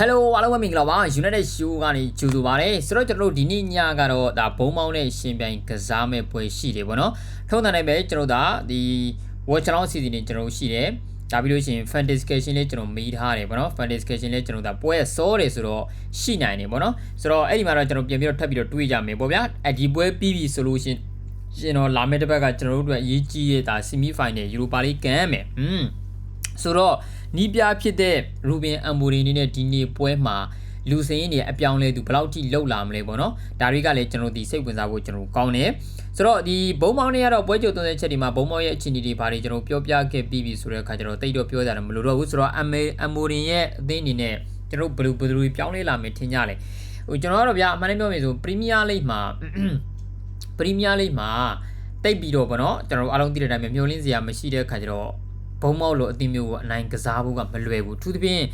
Hello အားလုံးပဲမင်္ဂလာပါ United Show ကနေကြိုဆိုပါရစေဆိုတော့ကျွန်တော်တို့ဒီနေ့ညကတော့ဒါဘုံမောင်းနဲ့ရှင်ပြိုင်ကစားမဲ့ပွဲရှိတယ်ပေါ့နော်ထုံးတဲ့တိုင်းပဲကျွန်တော်တို့ဒါဒီ watch along season တွေကျွန်တော်တို့ရှိတယ်ဒါပြီးလို့ရှိရင် fantascation လေးကျွန်တော်မီးထားတယ်ပေါ့နော် fantascation လေးကျွန်တော်ဒါပွဲစောတယ်ဆိုတော့ရှိနိုင်တယ်ပေါ့နော်ဆိုတော့အဲ့ဒီမှာတော့ကျွန်တော်ပြန်ပြီးတော့ထပ်ပြီးတော့တွေးကြမယ်ပေါ့ဗျာအဲ့ဒီပွဲပြီးပြီဆိုလို့ရှိရင်ကျွန်တော်လာမယ့်တစ်ပတ်ကကျွန်တော်တို့အတွက်အရေးကြီးတဲ့ဒါ semi final Europa League ကန်ရမယ်อืม ဆိုတော့နီးပြဖြစ်တဲ့ရူဘင်အမ်ဘူရီနေနဲ့ဒီနေ့ပွဲမှာလူစင်းရင်တွေအပြောင်းလဲသူဘယ်လောက်ထိလောက်လာမလဲပေါ့နော်ဒါတွေကလည်းကျွန်တော်ဒီစိတ်ဝင်စားဖို့ကျွန်တော်ကောင်းတယ်ဆိုတော့ဒီဘုံမောင်းတွေကတော့ပွဲကြိုသွင်းတဲ့ချက်ဒီမှာဘုံမောင်းရဲ့အခြေအနေတွေဘာတွေကျွန်တော်ပြောပြခဲ့ပြီးပြီဆိုတဲ့အခါကျတော့တိတ်တော့ပြောကြတယ်မလို့တော့ဘူးဆိုတော့အမေအမ်ဘူရီရဲ့အသင်းအနေနဲ့ကျွန်တော်ဘယ်လိုဘယ်လိုပြောင်းလဲလာမယ်ထင်ကြလဲဟိုကျွန်တော်ကတော့ဗျာအမှန်တမ်းပြောမယ်ဆိုပရီးမီးယားလိဂ်မှာပရီးမီးယားလိဂ်မှာတိတ်ပြီးတော့ဗောနော်ကျွန်တော်အားလုံးသိတဲ့အတိုင်းပဲမျောလင်းစရာမရှိတဲ့အခါကျတော့ ဘုံမောက်လို့အတိမျိုးကိုအနိုင်ကစားဖို့ကမလွယ်ဘူးသူသဖြင့်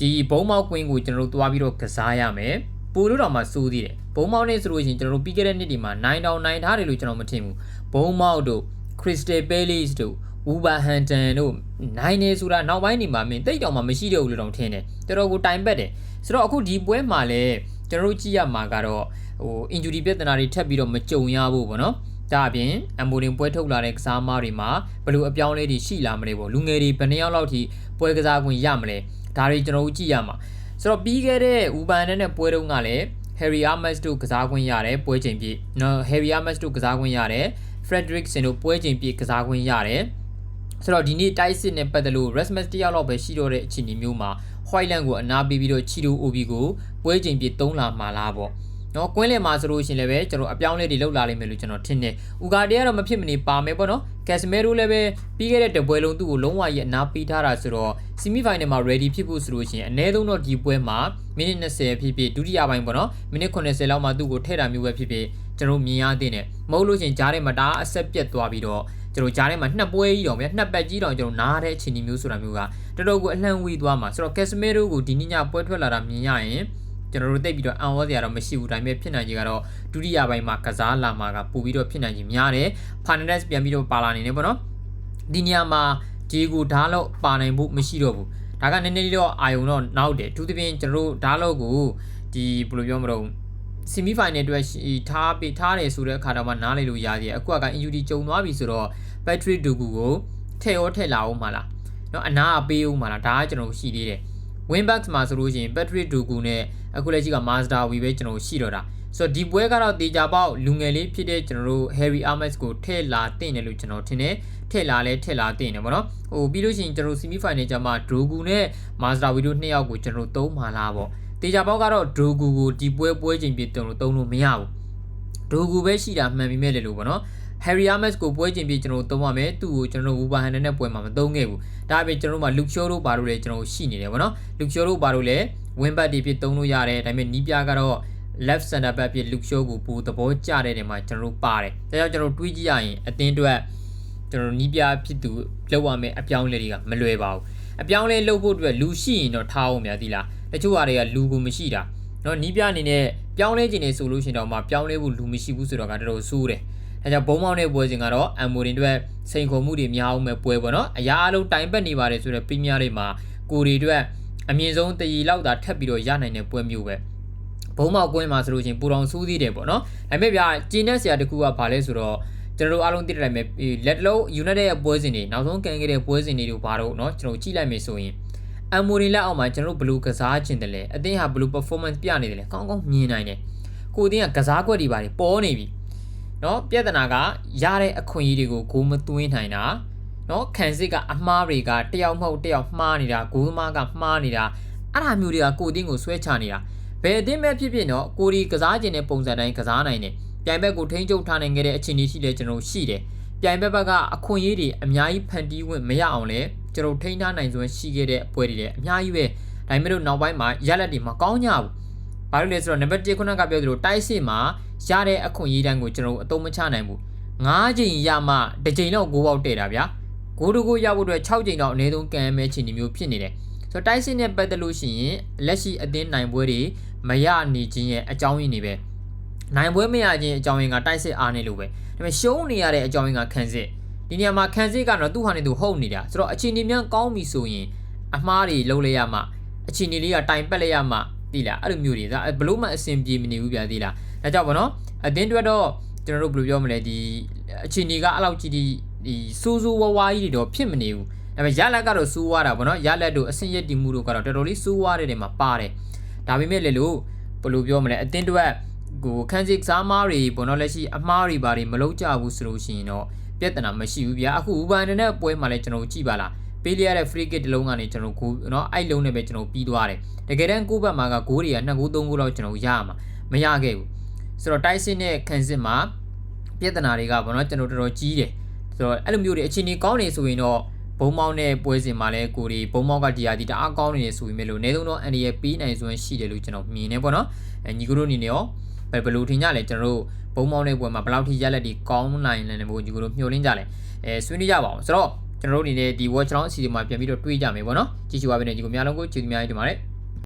ဒီဘုံမောက်ကွင်းကိုကျွန်တော်တို့သွားပြီးတော့ကစားရမယ်ပိုလို့တော့မှစိုးသေးတယ်ဘုံမောက်နဲ့ဆိုလို့ရှိရင်ကျွန်တော်တို့ပြီးခဲ့တဲ့နှစ်ဒီမှာ9တောင်9ထားတယ်လို့ကျွန်တော်မထင်ဘူးဘုံမောက်တို့ Crystal Palace တို့ Wolverhampton တို့နိုင်နေဆိုတာနောက်ပိုင်းနေမှာမင်းတိတ်တောင်မှမရှိတော့ဘူးလို့တော့ထင်တယ်တော်တော်ကိုတိုင်ပတ်တယ်ဆိုတော့အခုဒီပွဲမှာလည်းကျွန်တော်တို့ကြည့်ရမှာကတော့ဟို injury ပြဿနာတွေထပ်ပြီးတော့မကြုံရဘူးပေါ့နော် ဒါအပြင်အမ်ဘိုလင်ပွဲထုတ်လာတဲ့ကစားမတွေမှာဘယ်လိုအပြောင်းအလဲတွေရှိလာမလဲပေါ့လူငယ်တွေဘယ်နှစ်ယောက်လောက်ထိပွဲကစားခွင့်ရမလဲဒါတွေကျွန်တော်တို့ကြည့်ရမှာဆိုတော့ပြီးခဲ့တဲ့ဥပန်နဲ့ပွဲတုန်းကလည်း Harry Amos တို့ကစားခွင့်ရတယ်ပွဲချိန်ပြည့်နော် Harry Amos တို့ကစားခွင့်ရတယ် Frederickson တို့ပွဲချိန်ပြည့်ကစားခွင့်ရတယ်ဆိုတော့ဒီနေ့တိုက်စစ်နဲ့ပတ်သက်လို့ Rasmus တယောက်လောက်ပဲရှိတော့တဲ့အခြေအနေမျိုးမှာ Whiteland ကိုအနာပေးပြီးတော့ချီတို OB ကိုပွဲချိန်ပြည့်3လာမှာလားပေါ့ နော်ကွင်းလယ်မှာဆိုလို့ရှိရင်လည်းပဲကျွန်တော်အပြောင်းလဲတွေလောက်လာလိမ့်မယ်လို့ကျွန်တော်ထင်တယ်။ဥကာတေကတော့မဖြစ်မနေပါမယ်ပေါ့နော်။ကက်စမဲရိုလည်းပဲပြီးခဲ့တဲ့တပွဲလုံးသူ့ကိုလုံးဝရဲ့အနာပေးထားတာဆိုတော့ဆီမီဖိုင်နယ်မှာ ready ဖြစ်ဖို့ဆိုလို့ရှိရင်အနည်းဆုံးတော့ဒီပွဲမှာမိနစ်20ဖြစ်ဖြစ်ဒုတိယပိုင်းပေါ့နော်။မိနစ်80လောက်မှသူ့ကိုထည့်တာမျိုးပဲဖြစ်ဖြစ်ကျွန်တော်မြင်ရတဲ့နဲ့မဟုတ်လို့ရှိရင်ဂျားထဲမှာဒါအဆက်ပြတ်သွားပြီးတော့ကျွန်တော်ဂျားထဲမှာနှစ်ပွဲကြီးတော့ဗျာနှစ်ပတ်ကြီးတော့ကျွန်တော်နားတဲ့အခြေအနေမျိုးဆိုတာမျိုးကတော်တော်ကိုအလှမ်းဝေးသွားမှာဆိုတော့ကက်စမဲရိုကိုဒီနေ့ညပွဲထွက်လာတာမြင်ရရင် ကျွန်တော်တို့တိတ်ပြီးတော့အံ့ဩစရာတော့မရှိဘူးဒါပေမဲ့ဖြစ်နိုင်ကြီးကတော့ဒုတိယပိုင်းမှာကစားလာမှာကပို့ပြီးတော့ဖြစ်နိုင်ကြီးများတယ်ဖာနက်စ်ပြန်ပြီးတော့ပါလာနေတယ်ပေါ့နော်ဒီနေရာမှာဂျီကိုဓာတ်လောက်ပါနိုင်ဖို့မရှိတော့ဘူးဒါကနည်းနည်းလေးတော့အာယုံတော့နောက်တယ်သူသဖြင့်ကျွန်တော်တို့ဓာတ်လောက်ကိုဒီဘယ်လိုပြောမလို့ဆီမီဖိုင်နယ်အတွက်ထားပေးထားတယ်ဆိုတဲ့အခါတော့မှနားလေလို့ရသေးတယ်အခုက injury ကြုံသွားပြီဆိုတော့ Patrick Dugu ကိုထည့်ရောထည့်လာအောင်မလားเนาะအနာအပေးအောင်မလားဒါကကျွန်တော်ရှိသေးတယ် Winbacks မှာဆိုလို့ရှိရင် Patrick Dugu နဲ့အခုလက်ရှိက Mazda Wii ပဲကျွန်တော်ရှိတော့တာဆိုတော့ဒီပွဲကတော့တေချာပေါက်လူငယ်လေးဖြစ်တဲ့ကျွန်တော်တို့ Harry Amos ကိုထည့်လာတင်တယ်လို့ကျွန်တော်ထင်တယ်ထည့်လာလဲထည့်လာတင်တယ်ဗောနော်ဟိုပြီးလို့ရှိရင်ကျွန်တော် semi final ကျမှ Drogu နဲ့ Mazda Wii တို့နှစ်ယောက်ကိုကျွန်တော်သုံးမှာလားဗောတေချာပေါက်ကတော့ Drogu ကိုဒီပွဲပွဲချိန်ပြတုံလို့သုံးလို့မရဘူး Drogu ပဲရှိတာမှန်ပြီမဲ့လေလို့ဗောနော် Harry Amos ကိုပွဲချိန်ပြကျွန်တော်သုံးရမယ်သူ့ကိုကျွန်တော် Wolverhampton နဲ့ပွဲမှာမသုံးခဲ့ဘူးဒါအပြင်ကျွန်တော်တို့မှာ Luke Shaw တို့ဘာလို့လဲကျွန်တော်ရှိနေတယ်ဗောနော် Luke Shaw တို့ဘာလို့လဲ win back တွေဖြစ်သုံးလို့ရတယ်ဒါပေမဲ့နီးပြကတော့ left center back ဖြစ် Luke Shaw ကိုပူသဘောကျတဲ့နေရာမှာကျွန်တော်တို့ပါတယ်ဒါကြောင့်ကျွန်တော်တွေးကြည့်ရရင်အတင်းအတွက်ကျွန်တော်နီးပြဖြစ်သူလောက်ရမယ်အပြောင်းလဲတွေကမလွယ်ပါဘူးအပြောင်းလဲလုပ်ဖို့အတွက်လူရှိရင်တော့ထားအောင်များသီလားတချို့ဟာတွေကလူကိုမရှိတာနော်နီးပြအနေနဲ့ပြောင်းလဲခြင်းနေဆိုလို့ရှိရင်တော့မှပြောင်းလဲဖို့လူမရှိဘူးဆိုတော့ကတော်တော်ဆိုးတယ် အဲကြောင့်ဘုံမောင်းတဲ့ပွဲစဉ်ကတော့အမ်မိုရင်အတွက်စိန်ခေါ်မှုတွေများအောင်မဲ့ပွဲပေါ့နော်အရာအလုံးတိုင်ပတ်နေပါတယ်ဆိုတော့ပရီးမီးယားလေးမှာကိုရီအတွက်အမြင့်ဆုံးတရီလောက်သာထပ်ပြီးတော့ရနိုင်တဲ့ပွဲမျိုးပဲဘုံမောက်ကွင်းမှာဆိုလို့ချင်းပူတော်ဆူးသေးတယ်ပေါ့နော်ဒါပေမဲ့ဗျာကျင်းတဲ့ဆရာတခုကဘာလဲဆိုတော့ကျွန်တော်တို့အားလုံးသိတဲ့အတိုင်းပဲလက်တလုံး United ရဲ့ပွဲစဉ်တွေနောက်ဆုံးကန်ခဲ့တဲ့ပွဲစဉ်တွေတို့ဘာလို့เนาะကျွန်တော်ကြည့်လိုက်မယ်ဆိုရင်အမ်မိုရီလက်အောက်မှာကျွန်တော်တို့ဘယ်လိုကစားခြင်းတယ်လဲအသင်းဟာဘယ်လို performance ပြနေတယ်လဲကောင်းကောင်းမြင်နိုင်တယ်ကိုအသင်းကကစားကွက်တွေပါတယ်ပေါ်နေပြီ เนาะပြဿနာကရတဲ့အခွင့်အရေးတွေကိုဂိုးမသွင်းနိုင်တာเนาะခံစစ်ကအမှားတွေကတယောက်မဟုတ်တယောက်မှားနေတာဂိုးသမားကမှားနေတာအဲ့ဒါမျိုးတွေကကိုအသင်းကိုဆွဲချနေတာဘယ်အသင်းပဲဖြစ်ဖြစ်เนาะကိုဒီကစားခြင်းတဲ့ပုံစံတိုင်းကစားနိုင်တယ်ပြိုင်ဘက်ကိုထိန်းချုပ်ထားနိုင်ခဲ့တဲ့အခြေအနေရှိလဲကျွန်တော်ရှိတယ်ပြိုင်ဘက်ဘက်ကအခွင့်အရေးတွေအများကြီးဖန်တီးဝင်မရအောင်လဲကျွန်တော်ထိန်းထားနိုင်စွမ်းရှိခဲ့တဲ့ပွဲတွေလည်းအများကြီးပဲဒါပေမဲ့လို့နောက်ပိုင်းမှာရလက်တွေမကောင်းကြဘူး ဘာလို့လဲဆိုတော့နံပါတ်1ခုနကပြောသလိုတိုက်စစ်မှာရတဲ့အခွင့်အရေးတိုင်းကိုကျွန်တော်အသုံးမချနိုင်ဘူး9ချိန်ရမှတစ်ချိန်တော့ဂိုးပေါက်တဲ့တာဗျာဂိုးတကူရဖို့အတွက်6ချိန်တော့အနည်းဆုံးကန်ရမယ့်ချိန်မျိုးဖြစ်နေတယ်ဆိုတော့တိုက်စစ်နဲ့ပတ်သက်လို့ရှိရင်လက်ရှိအသင်းနိုင်ပွဲတွေမရနေခြင်းရဲ့အကြောင်းရင်းတွေပဲနိုင်ပွဲမရခြင်းအကြောင်းရင်းကတိုက်စစ်အားနေလို့ပဲဒါပေမဲ့ရှုံးနေရတဲ့အကြောင်းရင်းကခံစစ်ဒီနေရာမှာခံစစ်ကတော့သူ့ဟာနဲ့သူဟုတ်နေတာဆိုတော့အခြေအနေများကောင်းပြီဆိုရင်အမှားတွေလုံးလဲရမှအချိန်လေးကတိုင်ပက်လိုက်ရမှ သိလားအဲ့လိုမျိုးတွေဒါဘလို့မှအဆင်ပြေမနေဘူးဗျာသိလားဒါကြောင့်ဗောနော်အတင်းတွက်တော့ကျွန်တော်တို့ဘယ်လိုပြောမလဲဒီအချိန်ကြီးကအဲ့လောက်ကြီးဒီဒီစိုးစိုးဝါးဝါးကြီးတွေတော့ဖြစ်မနေဘူးဒါပေမဲ့ရလက်ကတော့စိုးဝါးတာဗောနော်ရလက်တို့အဆင်ရက်တီမှုတို့ကတော့တော်တော်လေးစိုးဝါးတဲ့နေမှာပါတယ်ဒါပေမဲ့လေလို့ဘယ်လိုပြောမလဲအတင်းတွက်ကိုခန်းစစ်စားမားတွေဘောနော်လက်ရှိအမားတွေဘာတွေမလုပ်ကြဘူးဆိုလို့ရှိရင်တော့ပြဿနာမရှိဘူးဗျာအခုဥပန်တဲ့ပွဲမှာလည်းကျွန်တော်ကြည့်ပါလား ပေးလိုက်ရတဲ့ free kick တစ်လုံးကနေကျွန်တော်ကိုเนาะအဲ့လုံးနဲ့ပဲကျွန်တော်ပြီးသွားတယ်တကယ်တမ်းကိုယ့်ဘက်မှာကဂိုးတွေက2ဂိုး3ဂိုးလောက်ကျွန်တော်ရရမှာမရခဲ့ဘူးဆိုတော့တိုက်စစ်နဲ့ခန်းစစ်မှာပြဿနာတွေကဘောနော်ကျွန်တော်တော်တော်ကြီးတယ်ဆိုတော့အဲ့လိုမျိုးတွေအချိန်ကြီးကောင်းနေဆိုရင်တော့ဘုံမောင်းတဲ့ပွဲစဉ်မှာလည်းကိုဒီဘုံမောင်းကဒီယာဒီတအားကောင်းနေတယ်ဆိုပေမဲ့လို့အနည်းဆုံးတော့အန်ဒီရဲ့ပေးနိုင်စွမ်းရှိတယ်လို့ကျွန်တော်မြင်နေပေါ့နော်အဲညီကတို့အနေနဲ့ရောဘယ်ဘယ်လိုထင်ကြလဲကျွန်တော်တို့ဘုံမောင်းတဲ့ပွဲမှာဘယ်လောက်ထိရက်လက်ဒီကောင်းနိုင်လဲလို့ညီကတို့မျှော်လင့်ကြလဲအဲဆွေးနွေးကြပါအောင်ဆိုတော့ ကျွန်တော်တို့အနေနဲ့ဒီ watch round အစီအစဉ်မှာပြန်ပြီးတော့တွေးကြမယ်ပေါ့နော်ကြည့်ချူပါပဲနဲ့ညီကိုများလုံးကိုကျေးဇူးများကြီးတင်ပါတယ်